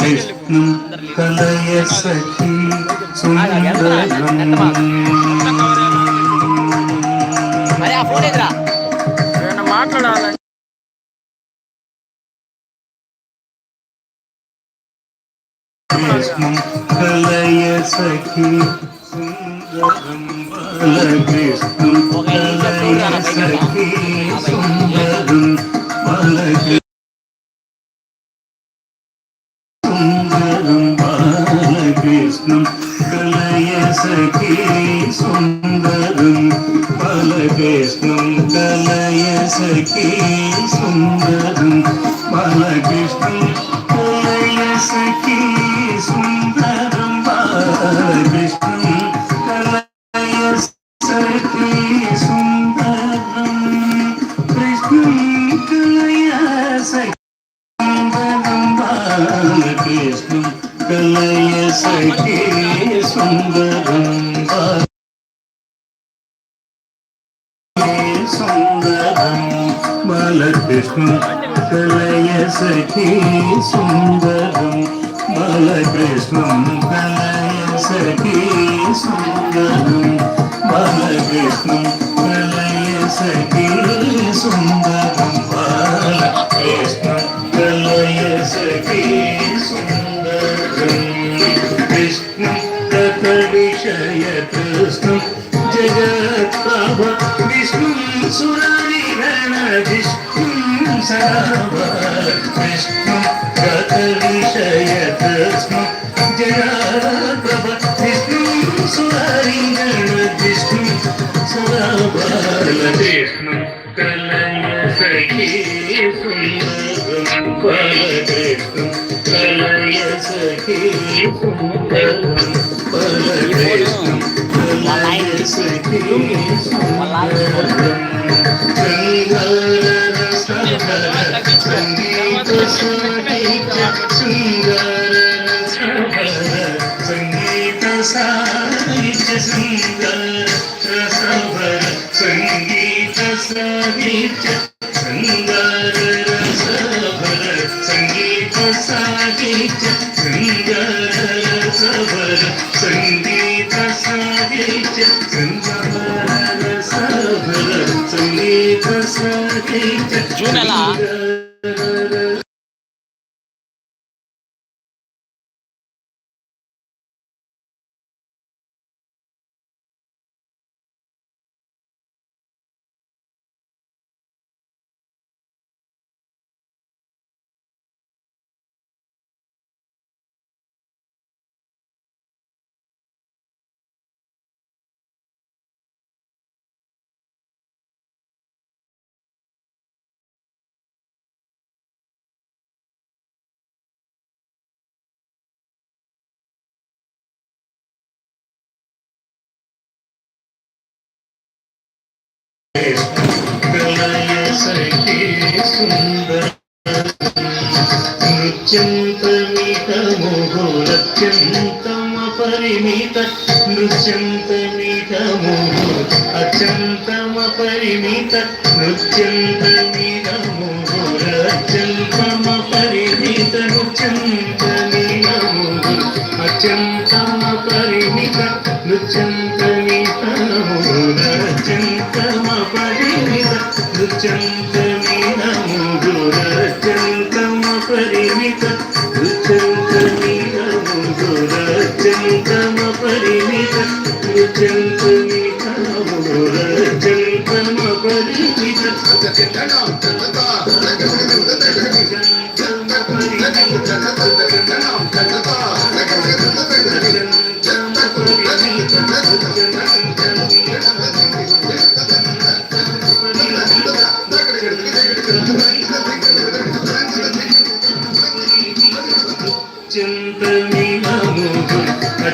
విష్ణు కలయ సఖి సుందరం మరి ఆ ఫోన్ ఎదురా? ఏమైనా మాట్లాడాలి? విష్ణు கிருஷ்ணம் கலய சகி சுந்தரம் பல கிருஷ்ணம் கலய சகி சுந்தரம். సుందరం బాలకృష్ణం కలయ సఖీ సుందరం బాలకృష్ణం కలయ సఖీ సుందరం కృష్ణం తత విషయ కృష్ణం జగత్ప్రభ విష్ణు సురనిరణ విష్ణు సరవ విష్ణు గత విషయ కృష్ణ జగత్ప్రభ విష్ణు సురనిరణ విష్ణు సరవ విష్ణు కలయ సఖీ సుందరం బాలకృష్ణ కలయ సఖీ సుందరం బాలకృష్ణ కలయ సఖీ సుందరం సంగీత సాహిత్య సుందర సంగీత सुन्दर रसभर सङ्गीत सविच నృత్యంతమితముగురత్యంతమ పరిమిత నృత్యంతమితము అత్యంతమ పరిమిత నృత్యంతమితముగురత్యంతమ పరిమిత నృత్యంత అత్యంతమ పరిమిత నృత్యంతమితముగురత్యంతమ పరిమిత నృత్యంతమితముగురత్యంతమ పరిమిత నృత్యంతమితముగురత్యంతమ పరిమిత నృత్యంతమితముగురత్యంతమ పరిమిత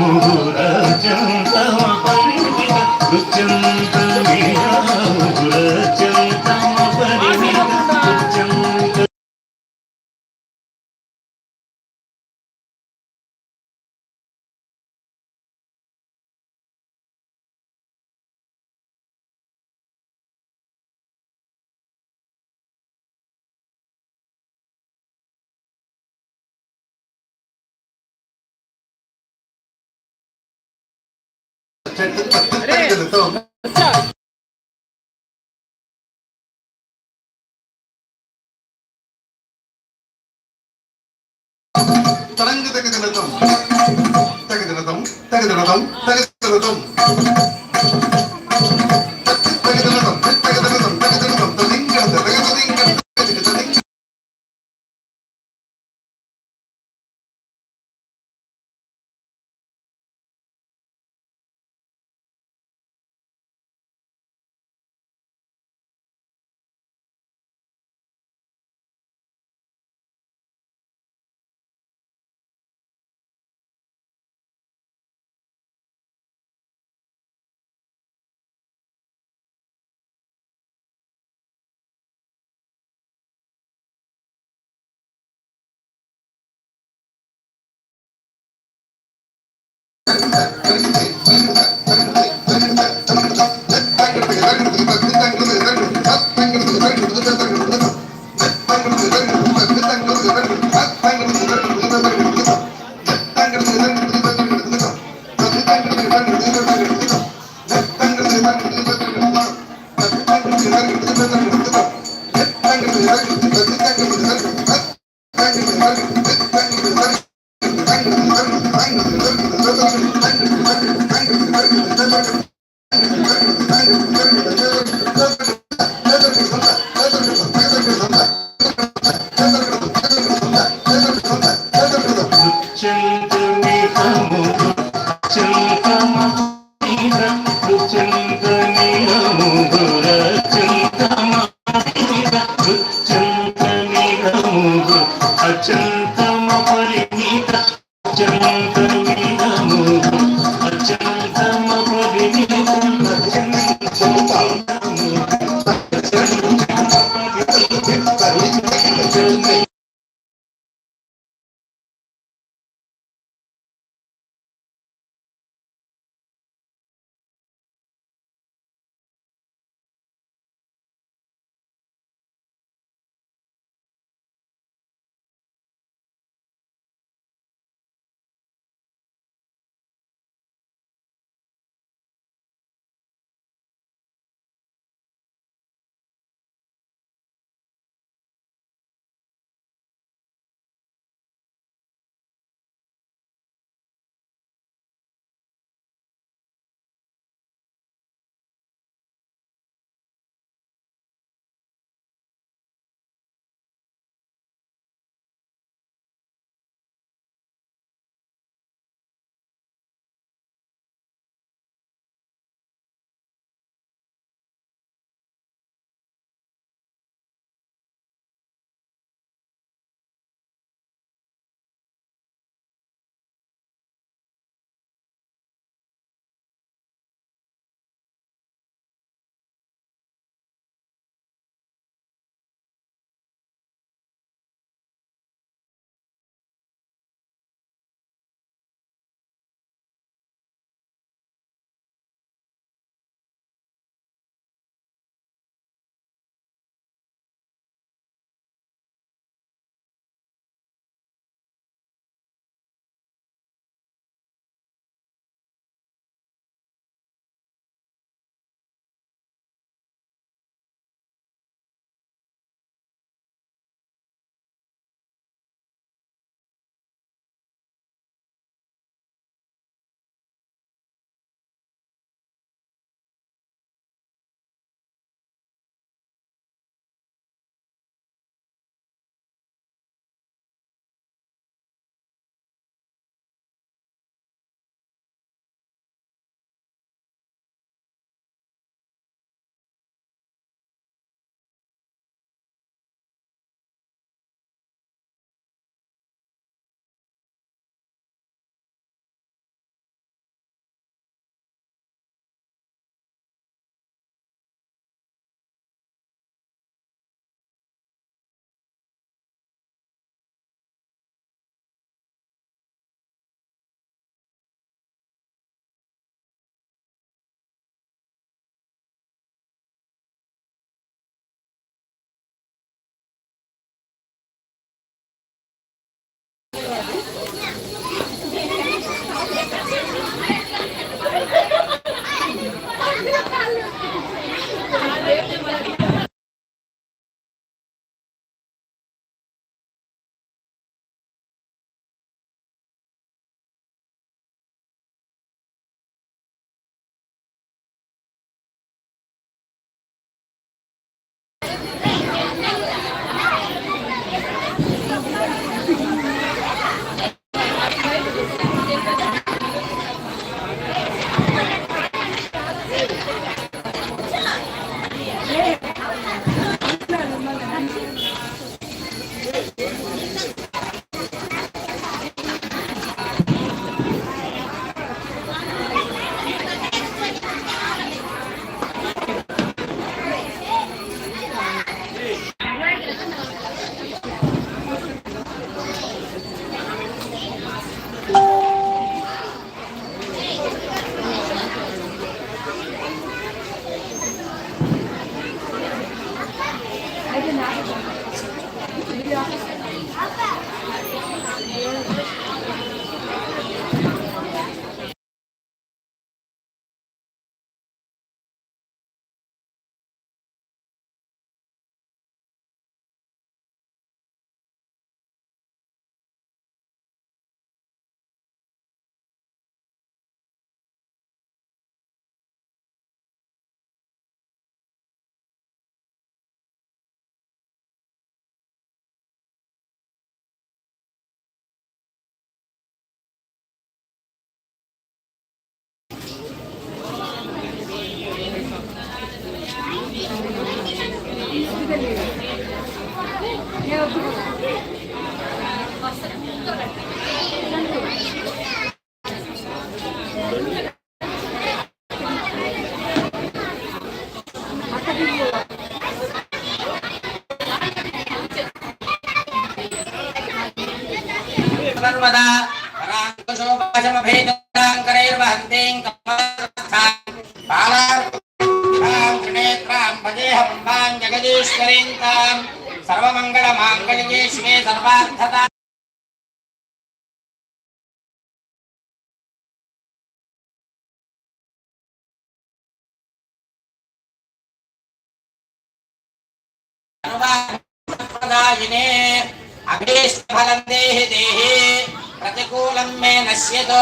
mundo. தரங்கு தகு தினத்தம் தகு தினத்தம் தகு தினத்தம் ప్రదాయినే అభీష్టఫలం దేహి. దేహి ప్రతికూలం మే నశ్యతు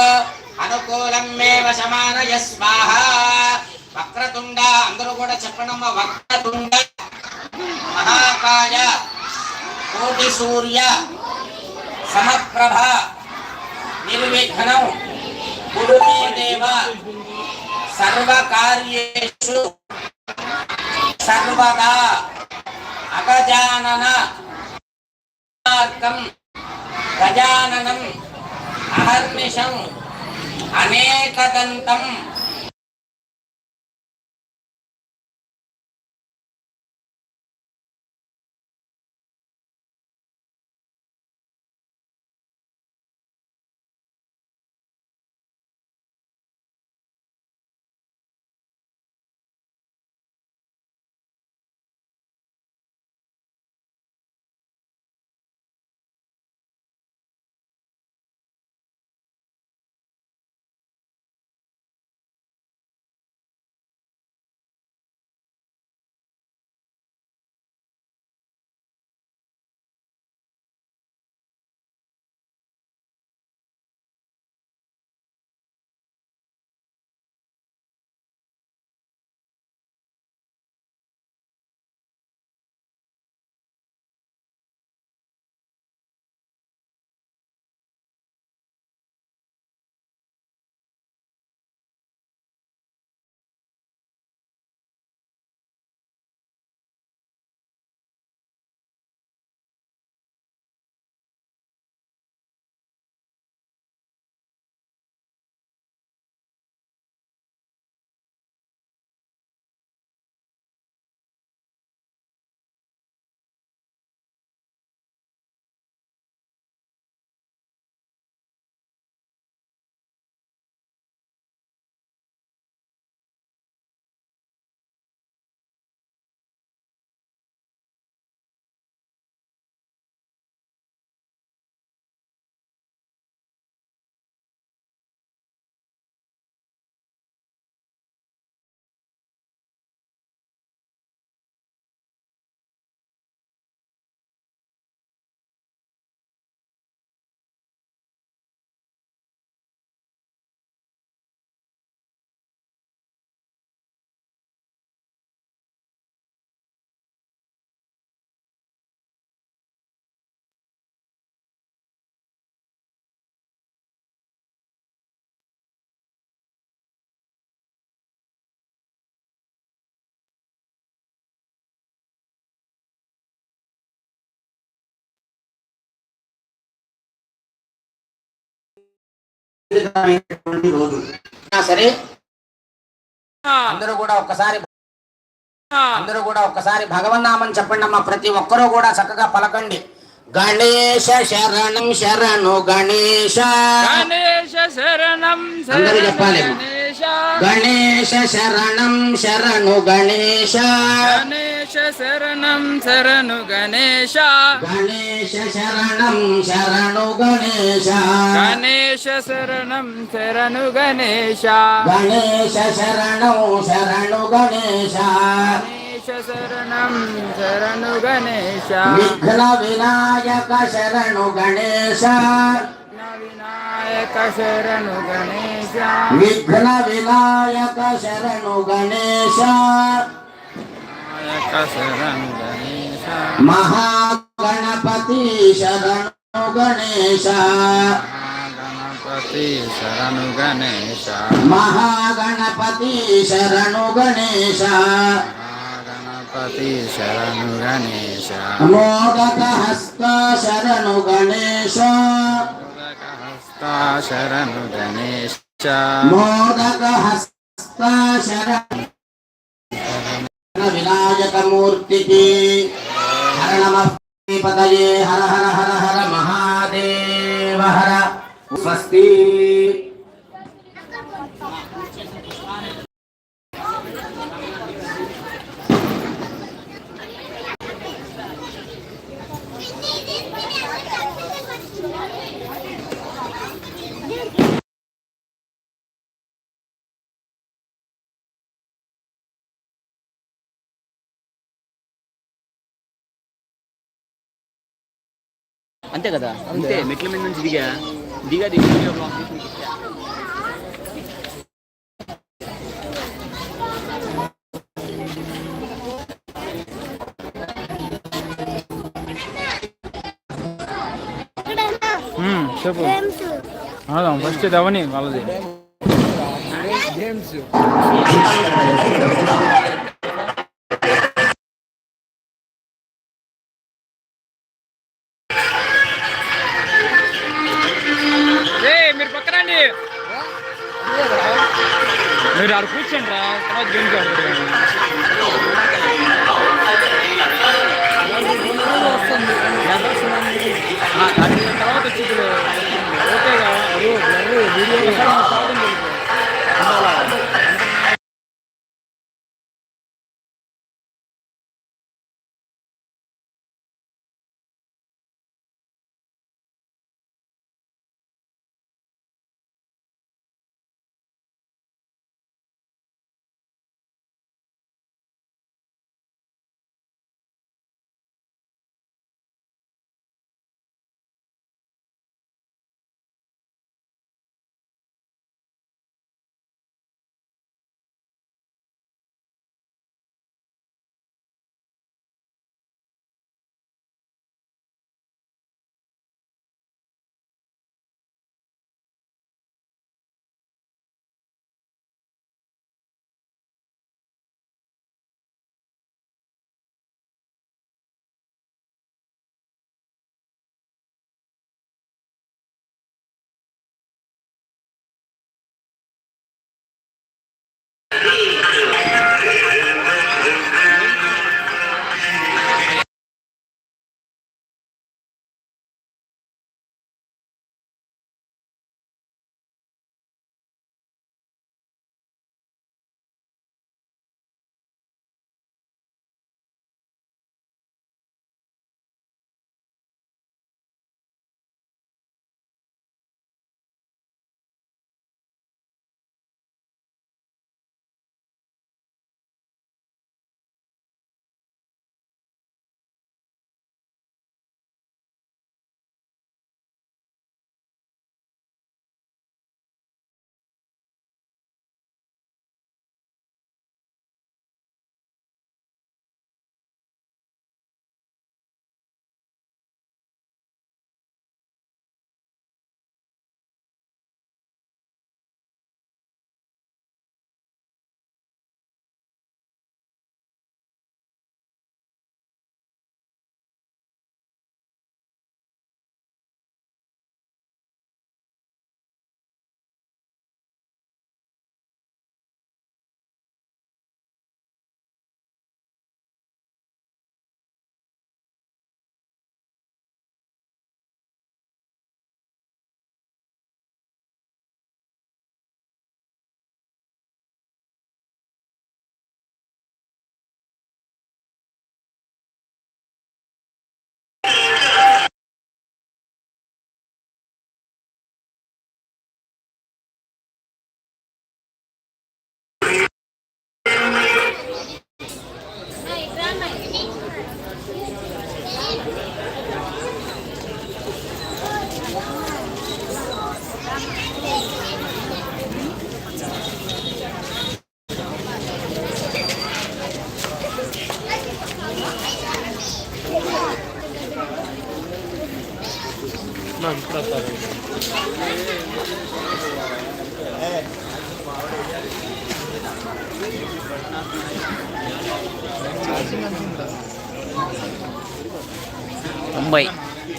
అనుకూలం మే వశమానయ స్వాహ. వక్రతుండ అందరూ కూడా చెప్పడం వక్రతుండ. మహాకాయ కోటి సూర్య సమప్రభ నిర్విఘ్నం కురు దేవ సర్వకార్యేషు సర్వదా అగజానన. మార్గం గజాననం అహర్నిషం అనేకదంతం రోజు సరే. అందరూ కూడా ఒక్కసారి అందరూ కూడా ఒక్కసారి భగవన్నామని చెప్పండి అమ్మా ప్రతి ఒక్కరూ కూడా చక్కగా పలకండి. గణేశ శరణం శరణు గణేశ. గణేశ శరణం అందరూ చెప్పాలి. గణేశ శరణం శరణు గణేశ. గణేశ శరణం శరణు గణేశ. గణేశ శరణం శరణు గణేశ. గణేశ శరణం శరణు గణేశ. గణేశ శరణం శరణు గణేశ. గణేశ శరణం శరణు గణేశ విఘ్న వినాయక శరణు గణేశ వినాయక శరణు గణేశ విఘ్న వినాయక శరణు గణేశ వినాయక శరణు గణేశ మహాగణపతి శరణు గణేశ గణపతి శరణు గణేశ మహాగణపతి శరణు शरणु गणेश। मोदकहस्त शरणु गणेश मोदकहस्त शरणु गणेश मोदकहस्त शरण विनायकमूर्तिः हर नमः पतये हर हर हर हर महादेव हर उपस्थित। అంతే కదా? అంతే. మెట్ల మీద నుంచి దిగా. దిగా దిగి. చెప్పు. అవుదాం ఫస్ట్ అవని వాళ్ళది.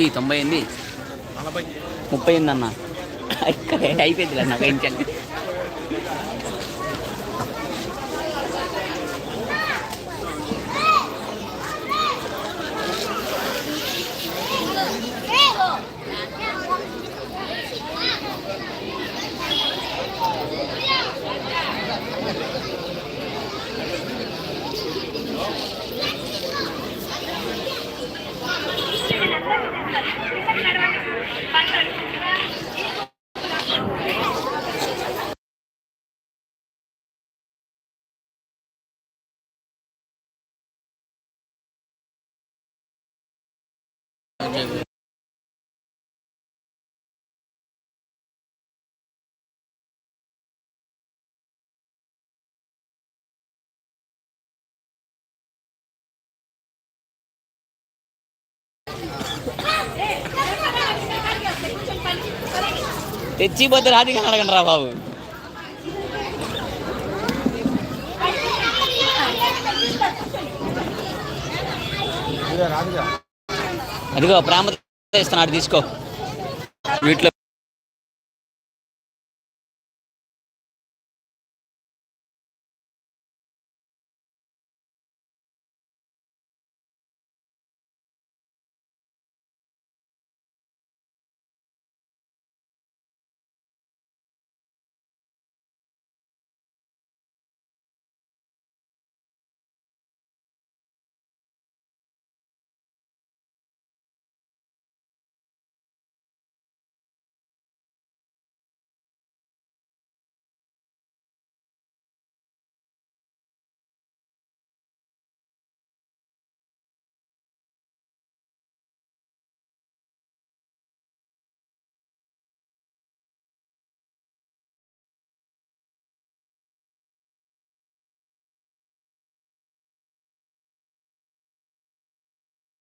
తొంభై ఎనిమిది? ముప్పై ఎనిమిది అన్న. అయిపోయింది నాకు ఏం చేయాలి తెచ్చిపోతే రాజు అడగండి రా బాబు. అదిగో ప్రేమ ఇస్తున్నాడు తీసుకో. వీటిలో